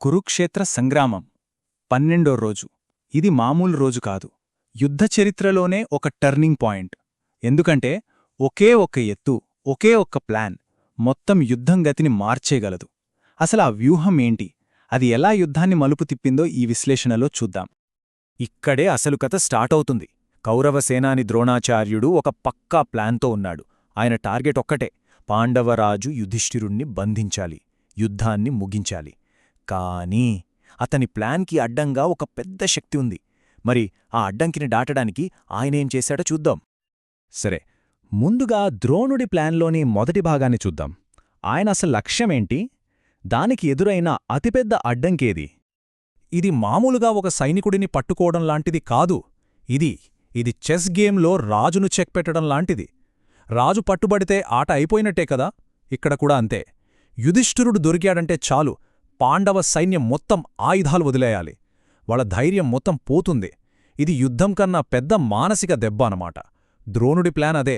కురుక్షేత్ర సంగ్రామం. పన్నెండో రోజు. ఇది మామూలు రోజు కాదు. యుద్ధ చరిత్రలోనే ఒక టర్నింగ్ పాయింట్ ఎందుకంటే ఒకే ఒక్క ఎత్తు ఒకే ఒక్క ప్లాన్ మొత్తం యుద్ధం గతిని మార్చేయగలదు. అసలు ఆ వ్యూహం ఏంటి? అది ఎలా యుద్ధాన్ని మలుపు తిప్పిందో ఈ విశ్లేషణలో చూద్దాం. ఇక్కడే అసలు కథ స్టార్ట్ అవుతుంది. కౌరవసేనాని ద్రోణాచార్యుడు ఒక పక్కా ప్లాన్తో ఉన్నాడు. ఆయన టార్గెట్ ఒక్కటే పాండవరాజు యుధిష్ఠిరుణ్ణి బంధించాలి యుద్ధాన్ని ముగించాలి. కానీ అతని ప్లాన్కి అడ్డంగా ఒక పెద్ద శక్తి ఉంది. మరి ఆ అడ్డంకిని దాటడానికి ఆయనేం చేశాడో చూద్దాం. సరే ముందుగా ద్రోణుడి ప్లాన్లోని మొదటి భాగాన్ని చూద్దాం. ఆయన అసలు లక్ష్యమేంటి దానికి ఎదురైన అతిపెద్ద అడ్డంకేది? ఇది మామూలుగా ఒక సైనికుడిని పట్టుకోవడం లాంటిది కాదు. ఇది ఇది చెస్ గేమ్లో రాజును చెక్ పెట్టడం లాంటిది. రాజు పట్టుబడితే ఆట అయిపోయినట్టే కదా? ఇక్కడ కూడా అంతే. యుధిష్ఠిరుడు దొరికాడంటే చాలు. పాండవ సైన్యం మొత్తం ఆయుధాలు వదిలేయాలి. వాళ్ళ ధైర్యం మొత్తం పోతుంది. ఇది యుద్ధం కన్నా పెద్ద మానసిక దెబ్బ అనమాట ద్రోణుడి ప్లాన్ అదే.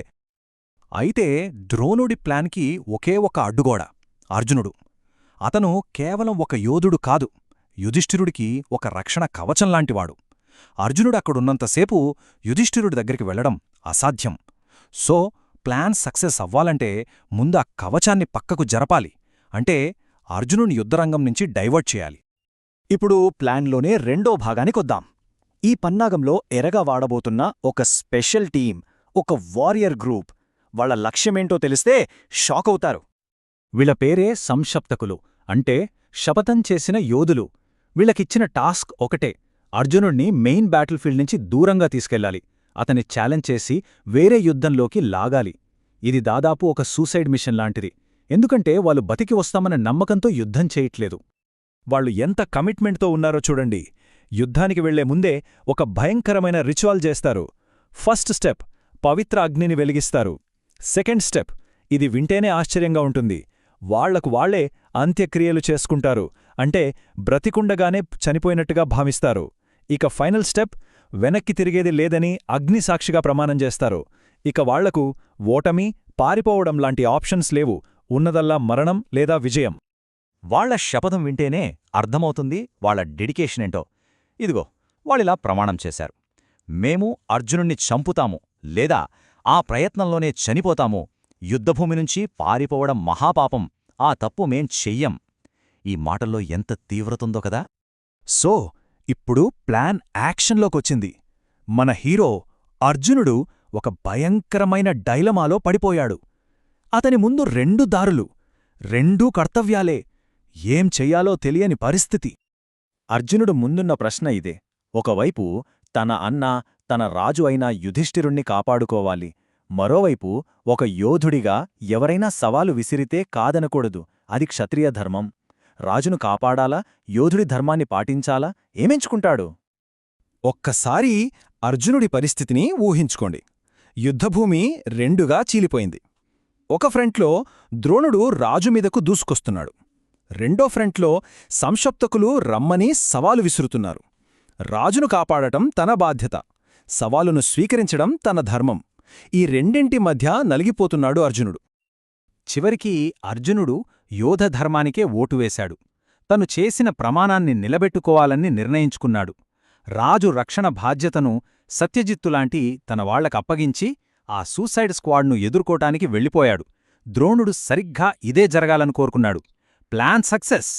అయితే ద్రోణుడి ప్లాన్కి ఒకే ఒక అడ్డుగోడ అర్జునుడు. అతను కేవలం ఒక యోధుడు కాదు యుధిష్ఠిరుడికి ఒక రక్షణ కవచంలాంటివాడు అర్జునుడు అక్కడున్నంతసేపు యుధిష్ఠిరుడి దగ్గరికి వెళ్ళడం అసాధ్యం. సో ప్లాన్ సక్సెస్ అవ్వాలంటే ముందు ఆ కవచాన్ని పక్కకు జరపాలి. అంటే అర్జునుని యుద్ధరంగం నుంచి డైవర్ట్ చేయాలి. ఇప్పుడు ప్లాన్లోనే రెండో భాగానికొద్దాం ఈ పన్నాగంలో ఎరగా వాడబోతున్న ఒక స్పెషల్ టీం ఒక వారియర్ గ్రూప్ వాళ్ళ లక్ష్యమేంటో తెలిస్తే షాక్ అవుతారు. వీళ్ళ పేరే సంశప్తకులు అంటే శపథం చేసిన యోధులు. వీళ్ళకిచ్చిన టాస్క్ ఒకటే అర్జునుణ్ణి మెయిన్ బ్యాటిల్ఫీల్డ్ నుంచి దూరంగా తీసుకెళ్ళాలి అతని ఛాలెంజ్ చేసి వేరే యుద్ధంలోకి లాగాలి. ఇది దాదాపు ఒక సూసైడ్ మిషన్ లాంటిది. ఎందుకంటే వాళ్ళు బతికి వస్తామన్న నమ్మకంతో యుద్ధం చేయట్లేదు. వాళ్ళు ఎంత కమిట్మెంట్తో ఉన్నారో చూడండి. యుద్ధానికి వెళ్ళే ముందే ఒక భయంకరమైన రిచువల్ చేస్తారు. ఫస్ట్ స్టెప్ పవిత్ర అగ్నిని వెలిగిస్తారు. సెకండ్ స్టెప్ ఇది వింటేనే ఆశ్చర్యంగా ఉంటుంది. వాళ్ళకు వాళ్ళే అంత్యక్రియలు చేసుకుంటారు. అంటే బ్రతికుండగానే చనిపోయినట్టుగా భావిస్తారు. ఇక ఫైనల్ స్టెప్ వెనక్కి తిరిగేది లేదని అగ్నిసాక్షిగా ప్రమాణం చేస్తారు. ఇక వాళ్ళకు ఓటమి పారిపోవడం లాంటి ఆప్షన్స్ లేవు. ఉన్నదల్లా మరణం లేదా విజయం. వాళ్ళ శపథం వింటేనే అర్థమవుతుంది వాళ్ళ డెడికేషనేంటో ఇదిగో వాళ్ళిలా ప్రమాణం చేశారు. మేము అర్జునుణ్ణి చంపుతాము లేదా ఆ ప్రయత్నంలోనే చనిపోతాము. యుద్ధభూమి నుంచి పారిపోవడం మహాపాపం. ఆ తప్పు మేం చెయ్యం. ఈ మాటల్లో ఎంత తీవ్రతుందో కదా. సో ఇప్పుడు ప్లాన్ యాక్షన్లోకొచ్చింది. మన హీరో అర్జునుడు ఒక భయంకరమైన డైలమాలో పడిపోయాడు. అతని ముందు రెండు దారులు రెండూ కర్తవ్యాలే. ఏం చెయ్యాలో తెలియని పరిస్థితి. అర్జునుడు ముందున్న ప్రశ్న ఇదే. ఒకవైపు తన అన్న తన రాజు అయిన యుధిష్ఠిరుణ్ణి కాపాడుకోవాలి. మరోవైపు ఒక యోధుడిగా ఎవరైనా సవాలు విసిరితే కాదనకూడదు. అది క్షత్రియ ధర్మం. రాజును కాపాడాలా? యోధుడి ధర్మాన్ని పాటించాలా? ఏమెంచుకుంటాడు? ఒక్కసారి అర్జునుడి పరిస్థితిని ఊహించుకోండి. యుద్ధభూమి రెండుగా చీలిపోయింది. ఒక ఫ్రంట్లో ద్రోణుడు రాజుమీదకు దూసుకొస్తున్నాడు. రెండో ఫ్రంట్లో సంశప్తకులు రమ్మని సవాలు విసురుతున్నారు. రాజును కాపాడటం తన బాధ్యత. సవాలును స్వీకరించడం తన ధర్మం. ఈ రెండింటి మధ్య నలిగిపోతున్నాడు అర్జునుడు. చివరికి అర్జునుడు యోధధర్మానికే ఓటు వేశాడు. తను చేసిన ప్రమాణాన్ని నిలబెట్టుకోవాలని నిర్ణయించుకున్నాడు. రాజు రక్షణ బాధ్యతను సత్యజిత్తులాంటి తన వాళ్ళకప్పగించి ఆ సూసైడ్ స్క్వాడ్ను ఎదుర్కోటానికి వెళ్ళిపోయాడు. ద్రోణుడు సరిగ్గా ఇదే జరగాలని కోరుకున్నాడు. Plan success!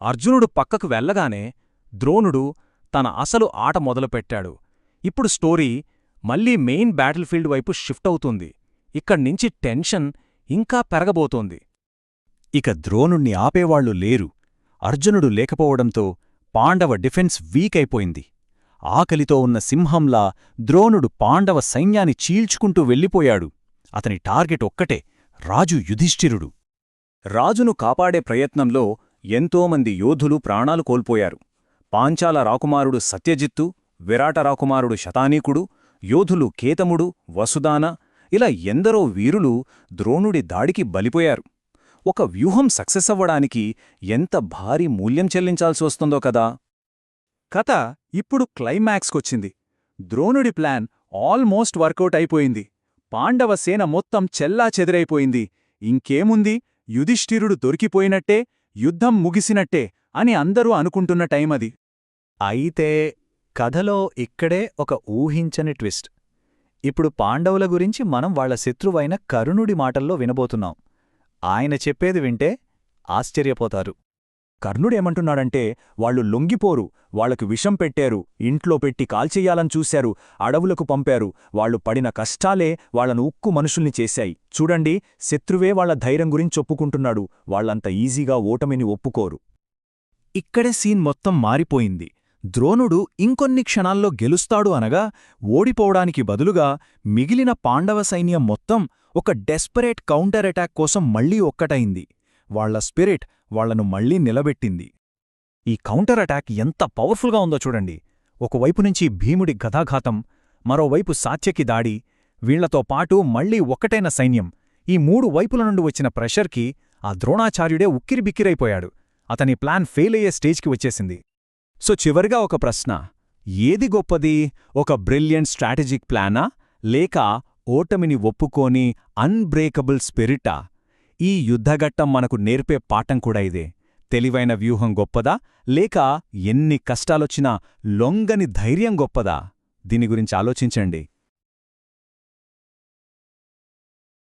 అర్జునుడు పక్కకు వెళ్ళగానే ద్రోణుడు తన అసలు ఆట మొదలుపెట్టాడు. ఇప్పుడు స్టోరీ మళ్ళీ మెయిన్ బ్యాటిల్ఫీల్డ్ వైపు షిఫ్ట్ అవుతుంది. ఇక్కడ్నించి టెన్షన్ ఇంకా పెరగబోతోంది. ఇక ద్రోణుణ్ణి ఆపేవాళ్ళు లేరు. అర్జునుడు లేకపోవడంతో పాండవ డిఫెన్స్ వీక్ అయిపోయింది. ఆకలితో ఉన్న సింహంలా ద్రోణుడు పాండవ సైన్యాన్ని చీల్చుకుంటూ వెళ్ళిపోయాడు. అతని టార్గెట్ ఒక్కటే రాజు యుధిష్ఠిరుడు. రాజును కాపాడే ప్రయత్నంలో ఎంతోమంది యోధులు ప్రాణాలు కోల్పోయారు. పాంచాల రాకుమారుడు సత్యజిత్తు విరాట రాకుమారుడు శతానీకుడు యోధులు కేతముడు వసుదాన ఇలా ఎందరో వీరులు ద్రోణుడి దాడికి బలిపోయారు. ఒక వ్యూహం సక్సెస్ అవ్వడానికి ఎంత భారీ మూల్యం చెల్లించాల్సి వస్తుందో కదా! కథ ఇప్పుడు క్లైమాక్స్కొచ్చింది. ద్రోణుడి ప్లాన్ ఆల్మోస్ట్ వర్కౌట్ అయిపోయింది. పాండవ సేన మొత్తం చెల్లా చెదిరైపోయింది. ఇంకేముంది? యుధిష్ఠిరుడు దొరికిపోయినట్టే యుద్ధం ముగిసినట్టే అని అందరూ అనుకుంటున్న టైమది. అయితే కథలో ఇక్కడే ఒక ఊహించని ట్విస్ట్. ఇప్పుడు పాండవుల గురించి మనం వాళ్ళ శత్రువైన కరుణుడి మాటల్లో వినబోతున్నాం. ఆయన చెప్పేది వింటే ఆశ్చర్యపోతారు. కర్ణుడేమంటున్నాడంటే వాళ్ళు లొంగిపోరు వాళ్ళకు విషం పెట్టారు ఇంట్లో పెట్టి కాల్చెయ్యాలని చూశారు అడవులకు పంపారు వాళ్ళు పడిన కష్టాలే వాళ్ళను ఉక్కు మనుషుల్ని చేశాయి. చూడండి శత్రువే వాళ్ళ ధైర్యం గురించి ఒప్పుకుంటున్నాడు వాళ్ళంత ఈజీగా ఓటమిని ఒప్పుకోరు. ఇక్కడే సీన్ మొత్తం మారిపోయింది. ద్రోణుడు ఇంకొన్ని క్షణాల్లో గెలుస్తాడు అనగా ఓడిపోవడానికి బదులుగా మిగిలిన పాండవ సైన్యం మొత్తం ఒక డెస్పరేట్ కౌంటర్ అటాక్ కోసం మళ్ళీ ఒక్కటైంది. వాళ్ళ స్పిరిట్ వాళ్ళను మళ్ళీ నిలబెట్టింది. ఈ కౌంటర్ అటాక్ ఎంత పవర్ఫుల్గా ఉందో చూడండి. ఒకవైపు నుంచి భీముడి గదాఘాతం మరోవైపు సాత్యకి దాడి వీళ్ళతో పాటు మళ్ళీ ఒక్కటైన సైన్యం. ఈ మూడు వైపుల నుండి వచ్చిన ప్రెషర్కి ఆ ద్రోణాచార్యుడే ఉక్కిరిబిక్కిరైపోయాడు. అతని ప్లాన్ ఫెయిల్ అయ్యే స్టేజ్కి వచ్చేసింది. సో చివరిగా ఒక ప్రశ్న. ఏది గొప్పది? ఒక బ్రిలియంట్ స్ట్రాటజిక్ ప్లానా? లేక ఓటమిని ఒప్పుకోని అన్బ్రేకబుల్ స్పిరిటా? ఈ యుద్ధఘట్టం మనకు నేర్పే పాఠం కూడా ఇదే. తెలివైన వ్యూహం గొప్పదా? లేక ఎన్ని కష్టాలొచ్చినా లొంగని ధైర్యం గొప్పదా? దీని గురించి ఆలోచించండి.